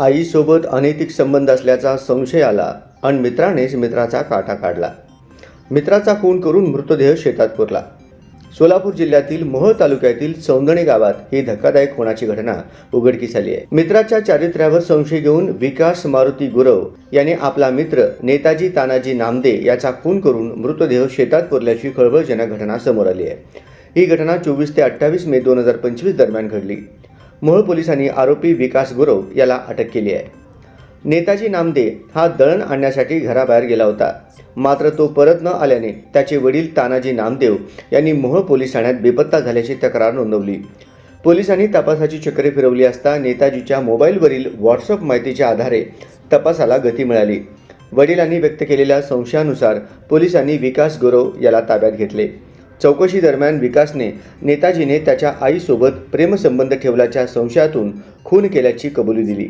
आईसोबत अनैतिक संबंध असल्याचा संशय आला आणि मित्रानेच मित्राचा काटा काढला. मित्राचा खून करून मृतदेह शेतात पुरला. सोलापूर जिल्ह्यातील मोहळ तालुक्यातील सौंदणी गावात ही धक्कादायक होण्याची घटना उघडकीस आली आहे. मित्राच्या चारित्र्यावर संशय घेऊन विकास मारुती गुरव याने आपला मित्र नेताजी तानाजी नामदे याचा खून करून मृतदेह शेतात पुरल्याची खळबळजनक घटना समोर आली आहे. ही घटना चोवीस ते अठ्ठावीस मे दोन हजार पंचवीस दरम्यान घडली. मोहोळ पोलिसांनी आरोपी विकास गुरव याला अटक केली आहे. नेताजी नामदे हा दळण आणण्यासाठी घराबाहेर गेला होता. मात्र तो परत न आल्याने त्याचे वडील तानाजी नामदेव यांनी मोहोळ पोलीस ठाण्यात बेपत्ता झाल्याची तक्रार नोंदवली. पोलिसांनी तपासाची चक्रे फिरवली असता नेताजीच्या मोबाईलवरील व्हॉट्सअप माहितीच्या आधारे तपासाला गती मिळाली. वडिलांनी व्यक्त केलेल्या संशयानुसार पोलिसांनी विकास गुरव याला ताब्यात घेतले. चौकशी दरम्यान विकासने नेताजीने त्याच्या आईसोबत प्रेमसंबंध ठेवल्याच्या संशयातून खून केल्याची कबुली दिली.